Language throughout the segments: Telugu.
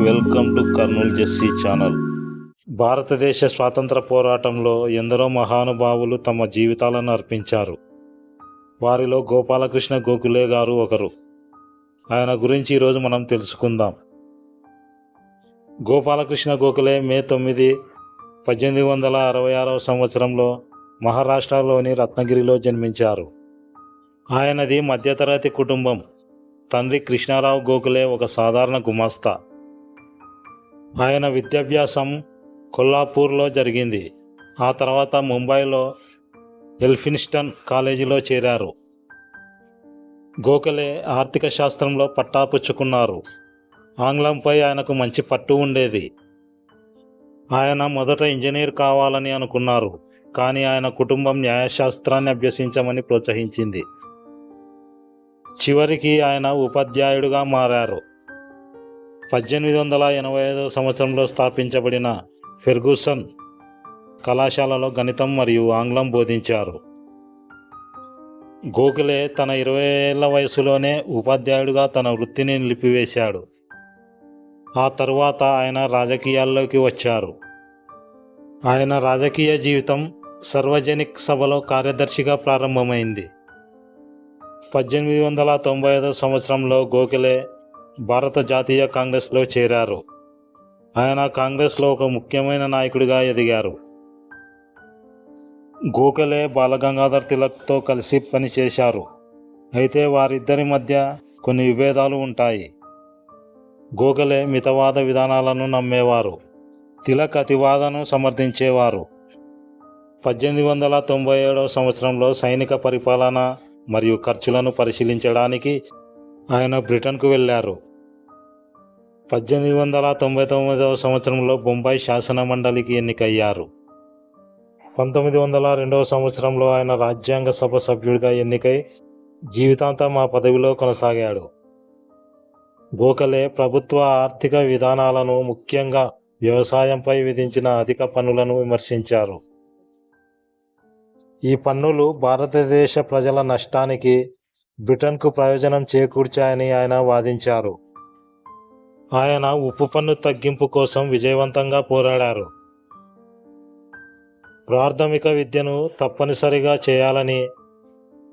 Welcome to Kurnool JC channel. భారతదేశ స్వాతంత్ర పోరాటంలో ఎందరో మహానుభావులు తమ జీవితాలను అర్పించారు. వారిలో గోపాలకృష్ణ గోఖలే గారు ఒకరు. ఆయన గురించి ఈరోజు మనం తెలుసుకుందాం. గోపాలకృష్ణ గోఖలే మే తొమ్మిది పద్దెనిమిది వందల అరవై ఆరవ సంవత్సరంలో మహారాష్ట్రలోని రత్నగిరిలో జన్మించారు. ఆయనది మధ్యతరగతి కుటుంబం. తండ్రి కృష్ణారావు గోఖలే ఒక సాధారణ గుమాస్తా. ఆయన విద్యాభ్యాసం కొల్లాపూర్లో జరిగింది. ఆ తర్వాత ముంబైలో ఎల్ఫిన్స్టన్ కాలేజీలో చేరారు. గోఖలే ఆర్థిక శాస్త్రంలో పట్టాపుచ్చుకున్నారు. ఆంగ్లంపై ఆయనకు మంచి పట్టు ఉండేది. ఆయన మొదట ఇంజనీర్ కావాలని అనుకున్నారు కానీ ఆయన కుటుంబం న్యాయశాస్త్రాన్ని అభ్యసించమని ప్రోత్సహించింది. చివరికి ఆయన ఉపాధ్యాయుడుగా మారారు. పద్దెనిమిది వందల ఎనభై ఐదవ సంవత్సరంలో స్థాపించబడిన ఫెర్గూసన్ కళాశాలలో గణితం మరియు ఆంగ్లం బోధించారు. గోఖలే తన ఇరవై ఏళ్ళ వయసులోనే ఉపాధ్యాయుడిగా తన వృత్తిని నిలిపివేశాడు. ఆ తరువాత ఆయన రాజకీయాల్లోకి వచ్చారు. ఆయన రాజకీయ జీవితం సర్వజనిక్ సభలో కార్యదర్శిగా ప్రారంభమైంది. పద్దెనిమిది వందల తొంభై ఐదో సంవత్సరంలో గోఖలే భారత జాతీయ కాంగ్రెస్లో చేరారు. ఆయన కాంగ్రెస్లో ఒక ముఖ్యమైన నాయకుడిగా ఎదిగారు. గోఖలే బాలగంగాధర్ తిలక్తో కలిసి పనిచేశారు. అయితే వారిద్దరి మధ్య కొన్ని విభేదాలు ఉంటాయి. గోఖలే మితవాద విధానాలను నమ్మేవారు. తిలక్ అతివాదను సమర్థించేవారు. పద్దెనిమిది వందల తొంభై ఏడవ సంవత్సరంలో సైనిక పరిపాలన మరియు ఖర్చులను పరిశీలించడానికి ఆయన బ్రిటన్కు వెళ్ళారు. పద్దెనిమిది వందల తొంభై తొమ్మిదవ సంవత్సరంలో బొంబాయి శాసన మండలికి ఎన్నికయ్యారు. పంతొమ్మిది వందల రెండవ సంవత్సరంలో ఆయన రాజ్యాంగ సభ సభ్యుడిగా ఎన్నికై జీవితాంతం ఆ పదవిలో కొనసాగాడు. గోఖలే ప్రభుత్వ ఆర్థిక విధానాలను ముఖ్యంగా వ్యవసాయంపై విధించిన అధిక పన్నులను విమర్శించారు. ఈ పన్నులు భారతదేశ ప్రజల నష్టానికి బ్రిటన్కు ప్రయోజనం చేకూర్చాయని ఆయన వాదించారు. ఆయన ఉప్పు పన్ను తగ్గింపు కోసం విజయవంతంగా పోరాడారు. ప్రాథమిక విద్యను తప్పనిసరిగా చేయాలని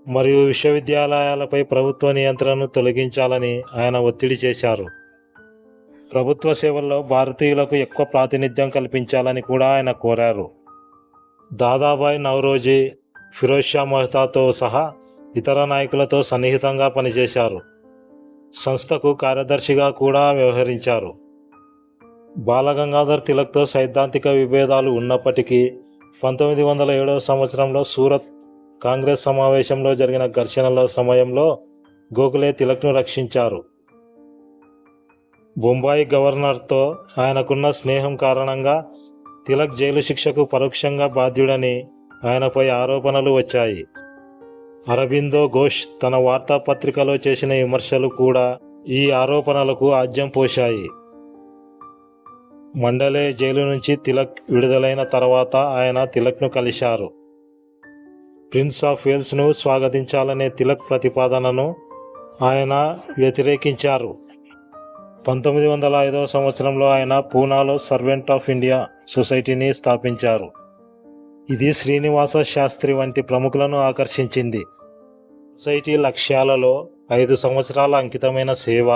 మరియు విశ్వవిద్యాలయాలపై ప్రభుత్వ నియంత్రణను తొలగించాలని ఆయన ఒత్తిడి చేశారు. ప్రభుత్వ సేవల్లో భారతీయులకు ఎక్కువ ప్రాతినిధ్యం కల్పించాలని కూడా ఆయన కోరారు. దాదాబాయ్ నవరోజీ ఫిరోజ్ షా మెహతాతో సహా ఇతర నాయకులతో సన్నిహితంగా పనిచేశారు. సంస్థకు కార్యదర్శిగా కూడా వ్యవహరించారు. బాలగంగాధర్ తిలక్తో సైద్ధాంతిక విభేదాలు ఉన్నప్పటికీ పంతొమ్మిది వందల ఏడవ సంవత్సరంలో సూరత్ కాంగ్రెస్ సమావేశంలో జరిగిన ఘర్షణల సమయంలో గోఖలే తిలక్ను రక్షించారు. బొంబాయి గవర్నర్తో ఆయనకున్న స్నేహం కారణంగా తిలక్ జైలు శిక్షకు పరోక్షంగా బాధ్యుడని ఆయనపై ఆరోపణలు వచ్చాయి. అరబిందో ఘోష్ తన వార్తాపత్రికలో చేసిన విమర్శలు కూడా ఈ ఆరోపణలకు ఆజ్యం పోశాయి. మండలే జైలు నుంచి తిలక్ విడుదలైన తర్వాత ఆయన తిలక్ను కలిశారు. ప్రిన్స్ ఆఫ్ వేల్స్ను స్వాగతించాలనే తిలక్ ప్రతిపాదనను ఆయన వ్యతిరేకించారు. పంతొమ్మిది వందల ఐదవ సంవత్సరంలో ఆయన పూనాలో సర్వెంట్ ఆఫ్ ఇండియా సొసైటీని స్థాపించారు. ఇది శ్రీనివాస శాస్త్రి వంటి ప్రముఖులను ఆకర్షించింది. సొసైటీ లక్ష్యాలలో ఐదు సంవత్సరాల అంకితమైన సేవ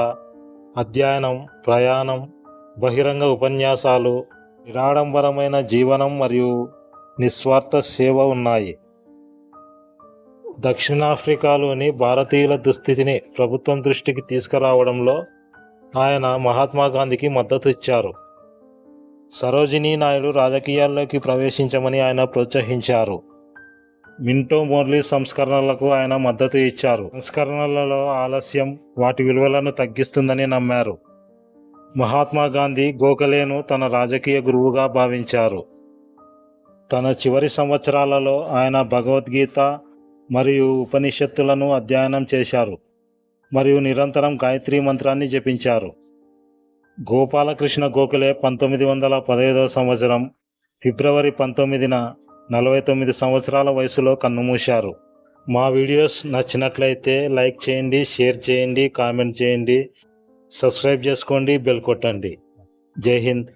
అధ్యయనం ప్రయాణం బహిరంగ ఉపన్యాసాలు నిరాడంబరమైన జీవనం మరియు నిస్వార్థ సేవ ఉన్నాయి. దక్షిణాఫ్రికాలోని భారతీయుల దుస్థితిని ప్రభుత్వం దృష్టికి తీసుకురావడంలో ఆయన మహాత్మా గాంధీకి మద్దతు ఇచ్చారు. సరోజినీ నాయుడు రాజకీయాల్లోకి ప్రవేశించమని ఆయన ప్రోత్సహించారు. మింటో మోర్లీ సంస్కరణలకు ఆయన మద్దతు ఇచ్చారు. సంస్కరణలలో ఆలస్యం వాటి విలువలను తగ్గిస్తుందని నమ్మారు. మహాత్మా గాంధీ గోఖలేను తన రాజకీయ గురువుగా భావించారు. తన చివరి సంవత్సరాలలో ఆయన భగవద్గీత మరియు ఉపనిషత్తులను అధ్యయనం చేశారు. మరియు నిరంతరం గాయత్రి మంత్రాన్ని జపించారు. గోపాలకృష్ణ గోఖలే పంతొమ్మిది వందల పదహైదవ సంవత్సరం ఫిబ్రవరి పంతొమ్మిదిన నలభై తొమ్మిది సంవత్సరాల వయసులో కన్నుమూశారు. మా వీడియోస్ నచ్చినట్లయితే లైక్ చేయండి షేర్ చేయండి కామెంట్ చేయండి సబ్స్క్రైబ్ చేసుకోండి బెల్ కొట్టండి. జై హింద్.